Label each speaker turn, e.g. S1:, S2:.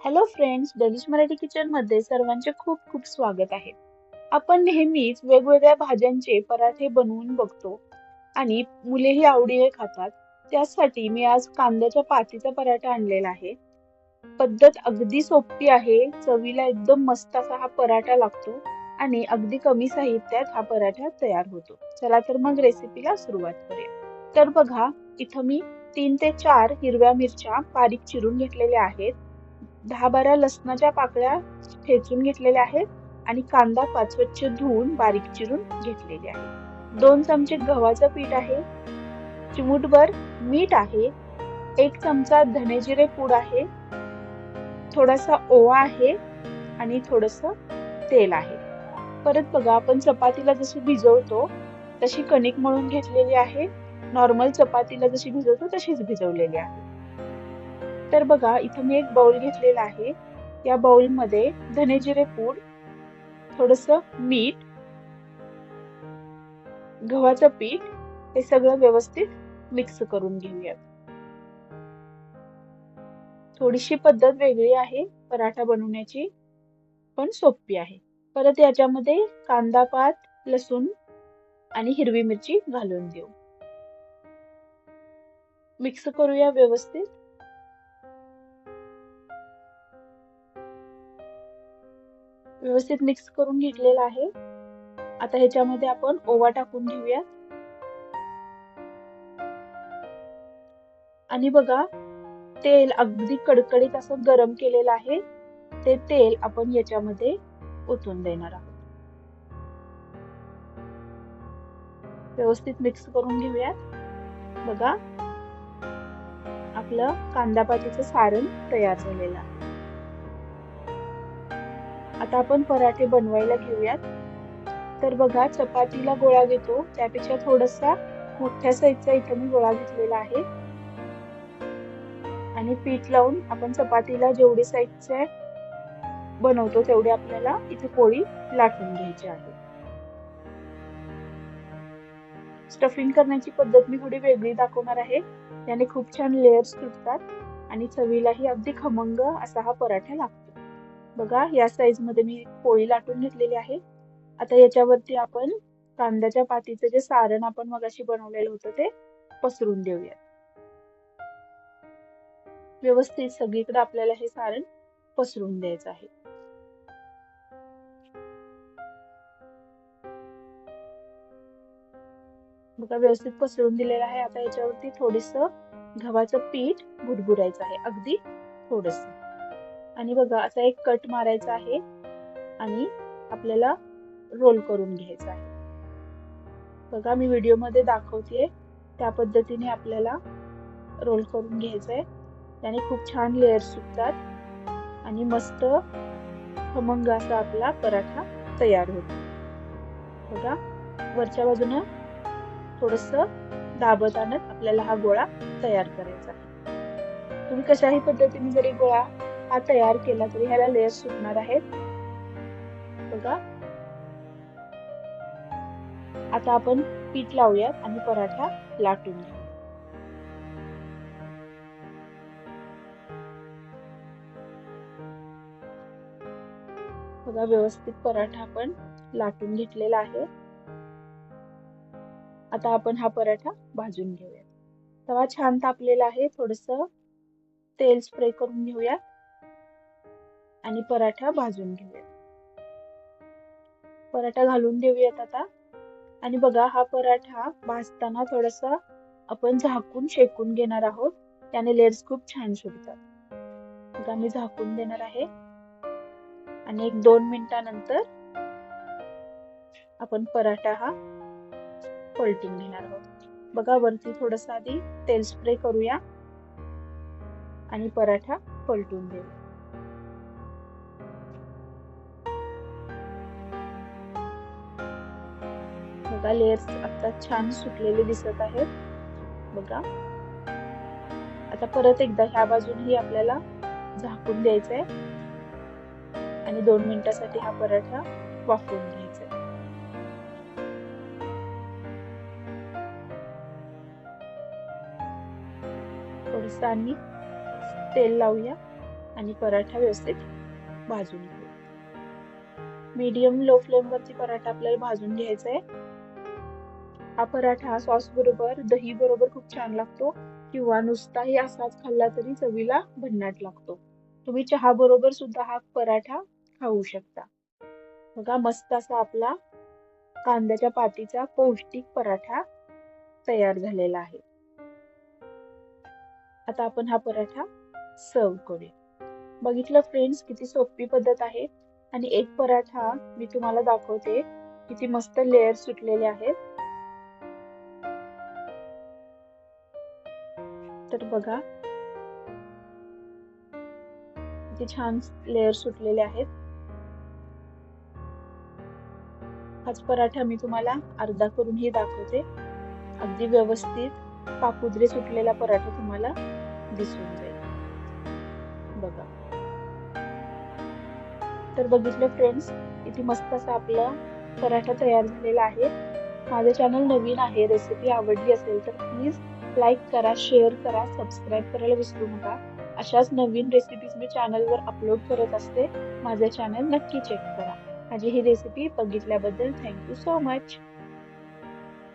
S1: Hello friends delish Marathi किचनमध्ये सर्वांचे खूप खूप स्वागत आहे. आपण नेहमीच वेगवेगळ्या भाज्यांचे पराठे बनवून बघतो आणि मुलेही आवडीने खातात. त्यासाठी मी आज कांद्याच्या पातीचा पराठा आणलेला आहे. पद्धत अगदी सोपी आहे चवीला एकदम मस्त असा हा पराठा लागतो आणि अगदी कमी साहित्यात हा पराठा तयार होतो. चला तर मग रेसिपीला सुरुवात करूया. तर बघा इथं मी तीन ते चार हिरव्या मिरच्या बारीक चिरून घेतलेल्या आहेत. दहा बारा लसणाच्या पाकळ्या ठेचून घेतलेल्या आहेत आणि कांदा पाचवच्छ धुवून बारीक चिरून घेतलेले आहे दोन चमचे गव्हाचं पीठ आहे. चिमूटभर मीठ आहे. एक चमचा धनेजिरे पूड आहे. थोडासा ओवा आहे आणि थोडस तेल आहे. परत बघा आपण चपातीला जशी भिजवतो तशी कणिक मळून घेतलेली आहे. नॉर्मल चपातीला जशी भिजवतो तशीच भिजवलेली आहे. तर बघा इथं मी एक बाउल घेतलेला आहे. या बाउलमध्ये धनेजिरे पूड थोडस मीठ गव्हाचं पीठ हे सगळं व्यवस्थित मिक्स करून घेऊयात. थोडीशी पद्धत वेगळी आहे पराठा बनवण्याची पण सोपी आहे. परत याच्यामध्ये कांदा पात लसूण आणि हिरवी मिरची घालून देऊ. मिक्स करूया व्यवस्थित. व्यवस्थित मिक्स करून घेतलेला आहे. आता ह्याच्यामध्ये आपण ओवा टाकून घेऊया आणि बघा तेल अगदी कडकडीत असं गरम केलेलं आहे. ते तेल आपण याच्यामध्ये ओतून देणार आहोत. व्यवस्थित मिक्स करून घेऊयात. बघा आपलं कांदा पातीचं सारण तयार झालेलं आहे. आता आपण पराठे बनवायला घेऊयात. तर बघा चपातीला गोळा घेतो. त्यापेक्षा थोडासा मोठ्या साईजचा इथं मी गोळा घेतलेला आहे. आणि पीठ लावून आपण चपातीला जेवढी साईजचे बनवतो तेवढी आपल्याला इथे पोळी लाटून घ्यायची आहे. स्टफिंग करण्याची पद्धत मी थोडी वेगळी दाखवणार आहे. याने खूप छान लेअर्स तुटतात आणि चवीलाही अगदी खमंग असा हा पराठा लागतो. बघा या साईजमध्ये मी पोळी लाटून घेतलेली आहे. आता याच्यावरती आपण कांद्याच्या पातीचं जे सारण आपण मगाशी बनवलेलं होतं ते पसरून देऊया व्यवस्थित सगळीकडे आपल्याला हे सारण पसरून द्यायचं आहे. बघा व्यवस्थित पसरून दिलेलं आहे. आता याच्यावरती थोडस गव्हाचं पीठ भुरभुरायचं आहे. अगदी थोडस. आणि बघा असा एक कट मारायचा आहे आणि आपल्याला रोल करून घ्यायचा आहे. बघा मी व्हिडिओमध्ये दाखवते त्या पद्धतीने आपल्याला रोल करून घ्यायचं आहे त्याने खूप छान लेअर सुटतात आणि मस्त खमंग असा आपला पराठा तयार होतो. बघा वरच्या बाजूनं थोडस दाबत आणत आपल्याला हा गोळा तयार करायचा आहे. तुम्ही कशाही पद्धतीने जरी गोळा हा तयार केला तरी ह्याला लेअर सुटणार आहेत. बघा. आता आपण पीठ लावूयात आणि पराठा लाटून घेऊ. बघा व्यवस्थित पराठा आपण लाटून घेतलेला आहे. आता आपण हा पराठा भाजून घेऊया तवा छान तापलेला आहे. थोडस तेल स्प्रे करून घेऊया आणि पराठा भाजून घेऊयात पराठा घालून देऊयात आता. आणि बघा हा पराठा भाजताना थोडासा आपण झाकून शेकून घेणार आहोत. त्याने लेअर्स खूप छान सुटतात बघा मी झाकून देणार आहे. आणि एक दोन मिनिटानंतर आपण पराठा हा पलटून घेणार आहोत. बघा वरती थोडस आधी तेल स्प्रे करूया. आणि पराठा पलटून देऊ बघा लेयर्स आता छान सुटलेले दिसत आहेत. बघा. आता परत एकदा ह्या बाजूनही आपल्याला झाकून द्यायचंय. आणि दोन मिनिटासाठी हा पराठा वाफवून घ्यायचा आहे. थोडस आणि तेल लावूया आणि पराठा व्यवस्थित भाजून घेऊ मीडियम लो फ्लेम वरती पराठा आपल्याला भाजून घ्यायचा आहे. हा पराठा सॉस बरोबर दही बरोबर खूप छान लागतो. किंवा नुसताही असाच खाल्ला तरी चवीला भन्नाट लागतो. तुम्ही चहा बरोबर सुद्धा हा पराठा खाऊ शकता. बघा मस्त असा आपला कांद्याच्या पातीचा पौष्टिक पराठा तयार झालेला आहे. आता आपण हा पराठा सर्व करूया. बघितलं फ्रेंड्स किती सोपी पद्धत आहे. आणि एक पराठा मी तुम्हाला दाखवते. किती मस्त लेअर सुटलेले आहेत. तर बघा. किती छान लेअर सुटलेले आहेत. हाच पराठा मी तुम्हाला अर्धा करूनही दाखवते. अगदी व्यवस्थित पापुद्रे सुटलेला पराठा तुम्हाला दिसून जाईल. बघा. तर बघितलं फ्रेंड्स किती मस्त असा आपला पराठा तयार झालेला आहे. माझं चॅनल नवीन आहे रेसिपी आवडली असेल तर प्लीज लाईक करा शेअर करा सबस्क्राईब करायला विसरू नका. अशाच नवीन रेसिपीज मी चॅनलवर अपलोड करत असते माझं चॅनल नक्की चेक करा. माझी ही रेसिपी बघितल्याबद्दल थँक्यू सो मच